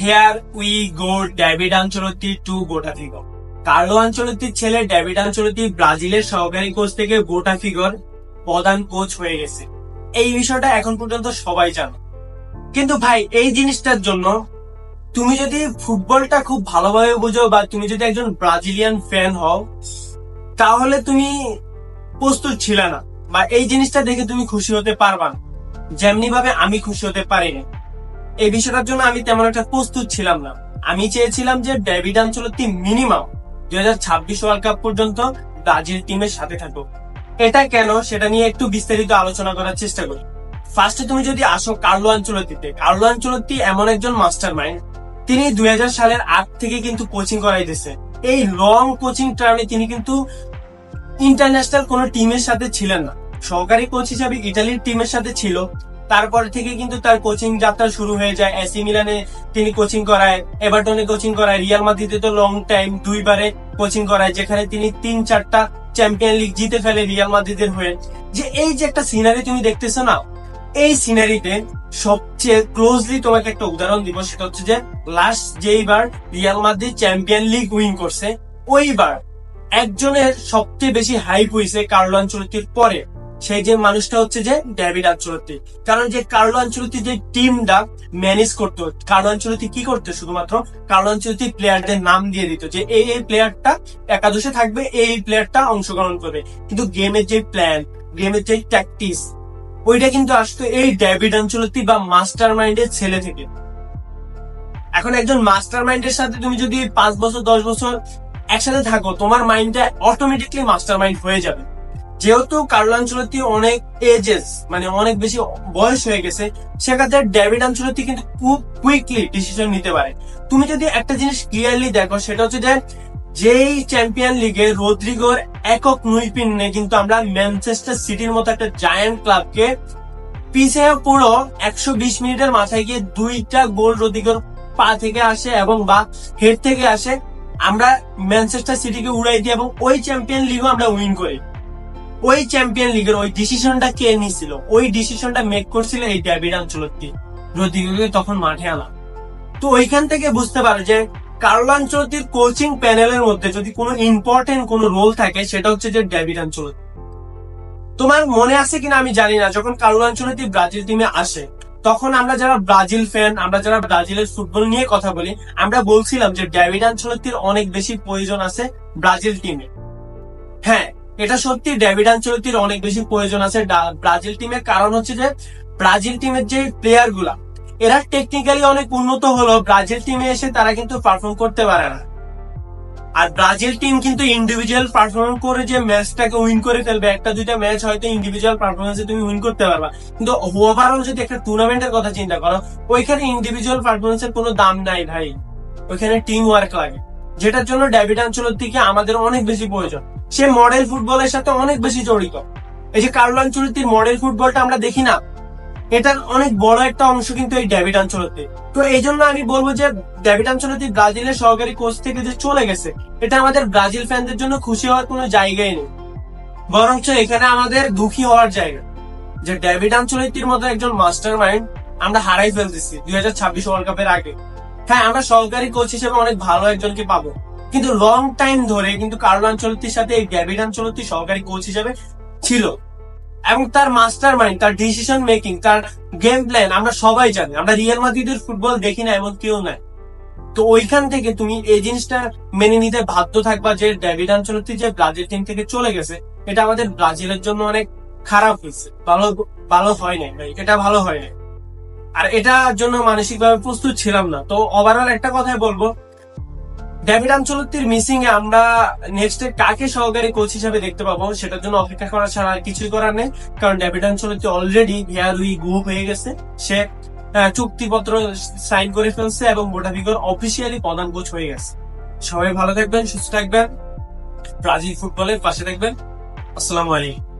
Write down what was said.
Here we go David Ancelotti to গোটা figure Carlo আঞ্চলতির ছেলে ডেভিড আঞ্চলতি ব্রাজিলের সহকারী কোচ থেকে গোটা ফিগর প্রধান কোচ হয়ে গেছে। এই বিষয়টা এখন পর্যন্ত সবাই জানো। কিন্তু ভাই, এই জিনিসটার জন্য তুমি যদি ফুটবলটা খুব ভালোভাবে বুঝো বা তুমি যদি একজন ব্রাজিলিয়ান ফ্যান হও, তাহলে তুমি প্রস্তুত ছিল না। বা এই জিনিসটা দেখে তুমি খুশি হতে পারবা না। যেমনি ভাবে আমি খুশি হতে পারিনি। এই বিষয়টার জন্য আমি তেমন একটা প্রস্তুত ছিলাম না। আমি চেয়েছিলাম যে ডেভিড আঞ্চলতি মিনিমাম দুই হাজার ছাব্বিশ ওয়ার্ল্ড কাপ পর্যন্ত ব্রাজিল টিমের সাথে থাকব এটা কেন সেটা নিয়ে একটু বিস্তারিত আলোচনা করার চেষ্টা করি। ফার্স্টে তুমি যদি আসো কার্লো আঞ্চলতিতে কার্লো আঞ্চলতি এমন একজন মাস্টার মাইন্ড তিনি দুই হাজার সালের আগ থেকে কিন্তু কোচিং করাই করাইতেছে। এই লং কোচিং টার্মে তিনি কিন্তু ইন্টারন্যাশনাল কোন টিমের সাথে ছিলেন না। সহকারী কোচ হিসাবে ইটালির টিমের সাথে ছিল। তারপর থেকে কিন্তু তার কোচিং যাত্রা শুরু হয়ে যায়। এসি মিলানে তিনি কোচিং করায় এভারটনে কোচিং করায় রিয়াল মাদ্রিদে তো লং টাইম দুইবারে কোচিং করায়, যেখানে তিনি তিন চারটা চ্যাম্পিয়ন লিগ জিতে ফেলে রিয়াল মাদ্রিদের হয়ে। যে এই যে একটা সিনারি তুমি দেখতেছো না, এই সিনারিতে সবচেয়ে ক্লোজলি তোমাকে একটা উদাহরণ দিব, সেটা হচ্ছে যে last যেইবার Real Madrid champion league win করছে ওইবার একজনের সবচেয়ে বেশি হাইপ হয়েছে কার্লো আঞ্চলতির পরে। সেই যে মানুষটা হচ্ছে যে ডেভিড আঞ্চলতি কারণ যে কার্লো আঞ্চলতি যে টিমটা ম্যানেজ করতো, কার্লো আঞ্চলতি কি করতো? শুধুমাত্র কার্লো আঞ্চলতি প্লেয়ারদের নাম দিয়ে দিত যে এই এই প্লেয়ারটা একাদশে থাকবে, এই প্লেয়ারটা অংশগ্রহণ করবে। কিন্তু গেমের যে প্ল্যান, গেমের যে ট্যাকটিস, ওইটা কিন্তু আসতো এই ডেভিড আঞ্চলতি বা মাস্টার মাইন্ডের ছেলে থেকে। এখন একজন মাস্টার মাইন্ডের সাথে তুমি যদি পাঁচ বছর, দশ বছর একসাথে থাকো, তোমার মাইন্ডটা অটোমেটিকলি মাস্টার মাইন্ড হয়ে যাবে। যেহেতু কার্লো আঞ্চলতি অনেক এজেস মানে অনেক বেশি বয়স হয়ে গেছে, সেক্ষেত্রে ডেভিড আঞ্চলতি কিন্তু খুব কুইকলি ডিসিশন নিতে পারে। তুমি যদি একটা জিনিস ক্লিয়ারলি দেখো, সেটা হচ্ছে যে যেই চ্যাম্পিয়ন লিগে রদ্রিগোর একক নুইপিনে কিন্তু আমরা ম্যানচেস্টার সিটির মতো একটা জায়ান্ট ক্লাবকে পিছিয়ে পুরো একশো বিশ মিনিটের মাথায় গিয়ে দুইটা গোল রদ্রিগোর পা থেকে আসে এবং বা হেড থেকে আসে, আমরা ম্যানচেস্টার সিটিকে উড়াই দিই এবং ওই চ্যাম্পিয়ন লিগও আমরা উইন করি। ওই চ্যাম্পিয়ন লিগের ওই ডিসিশনটা কে নিয়েছিল ওই ডিসিশনটা মেক করছিল এই ডেভিড আঞ্চলতি রদ্রিগোকে তখন মাঠে আনা। তো ওইখান থেকে বুঝতে পারো যে কার্লো আঞ্চলতির কোচিং প্যানেলের মধ্যে যদি কোনো ইম্পর্টেন্ট কোনো রোল থাকে, সেটা হচ্ছে যে ডেভিড আঞ্চলতি তোমার মনে আছে কিনা আমি জানি না। যখন কার্লো আঞ্চলতি ব্রাজিল টিমে আসে, তখন আমরা যারা ব্রাজিল ফ্যান আমরা যারা ব্রাজিলের ফুটবল নিয়ে কথা বলি, আমরা বলছিলাম যে ডেভিড আঞ্চলতির অনেক বেশি প্রয়োজন আছে ব্রাজিল টিমে হ্যাঁ এটা সত্যি ডেভিড আঞ্চলতির অনেক বেশি প্রয়োজন আছে ব্রাজিল টিমের কারণ হচ্ছে যে, ব্রাজিল টিমের যে প্লেয়ারগুলা, এরা টেকনিক্যালি অনেক উন্নত হলো ব্রাজিল টিমে এসে তারা কিন্তু পারফর্ম করতে পারে না। আর ব্রাজিল টিম কিন্তু ইন্ডিভিজুয়াল পারফরমেন্স করে যে ম্যাচটাকে উইন করে ফেলবে, একটা দুইটা ম্যাচ হয়তো ইন্ডিভিজুয়াল পারফরমেন্সে তুমি উইন করতে পারবা। কিন্তু ওভারঅল যদি একটা টুর্নামেন্টের কথা চিন্তা করো, ওইখানে ইন্ডিভিজুয়াল পারফরমেন্সের কোনো দাম নাই ভাই। ওইখানে টিম ওয়ার্ক লাগে। যেটার জন্য ডেভিড আঞ্চলতিকে আমাদের অনেক বেশি প্রয়োজন। সে মডেল ফুটবলের সাথে অনেক বেশি জড়িত। এই যে কার্লো আঞ্চলতির মডেল ফুটবলটা আমরা দেখি না, এটার অনেক বড় একটা অংশ কিন্তু এই ডেভিড আঞ্চলতি তো এই জন্য আমি বলব যে ডেভিড আঞ্চলতি ব্রাজিলের সহকারী কোচ থেকে যে চলে গেছে, এটা আমাদের ব্রাজিল ফ্যানদের জন্য খুশি হওয়ার কোনো জায়গাই নেই। বরঞ্চ এখানে আমাদের দুঃখী হওয়ার জায়গা। যে ডেভিড আঞ্চলতির মতো একজন মাস্টার মাইন্ড আমরা হারাই ফেলতেছি দুই হাজার ছাব্বিশ ওয়ার্ল্ড কাপের আগে। হ্যাঁ আমরা সহকারী কোচ হিসেবে অনেক ভালো একজনকে পাবো। কিন্তু লং টাইম ধরে কিন্তু কার্লো আঞ্চলতির সাথে এই ডেভিড আঞ্চলতি সহকারী কোচ হিসেবে ছিল। এবং তার মাস্টার মাইন্ড তার ডিসিশন মেকিং তার গেম প্ল্যান আমরা সবাই জানি। আমরা রিয়াল মাদ্রিদের ফুটবল দেখি না, এমন কেউ নাই। তো ওইখান থেকে তুমি এই জিনিসটা মেনে নিতে বাধ্য থাকবা যে ডেভিড আঞ্চলতি যে ব্রাজিল টিম থেকে চলে গেছে, এটা আমাদের ব্রাজিলের জন্য অনেক খারাপ হয়েছে। ভালো ভালো হয় নাই এটা ভালো হয় নাই। আর এটার জন্য মানসিক ভাবে প্রস্তুত ছিলাম না। তো ওভারঅল একটা কথাই বলব। ডেভিড আঞ্চলতির মিসিং এ আমরা নেক্সট কাকে সহকারী কোচ হিসেবে দেখতে পাবো, সেটার জন্য অপেক্ষা করা ছাড়া আর কিছুই করার নেই। কারণ ডেভিড আঞ্চলতি অলরেডি ভিয়ারুই গ্রুপ হয়ে গেছে। সে চুক্তিপত্র সাইন করে ফেলছে এবং বোটাভিগর অফিসিয়ালি প্রধান কোচ হয়ে গেছে। সবাই ভালো থাকবেন, সুস্থ থাকবেন। ব্রাজিল ফুটবলের পাশে থাকবেন। আসসালামু আলাইকুম।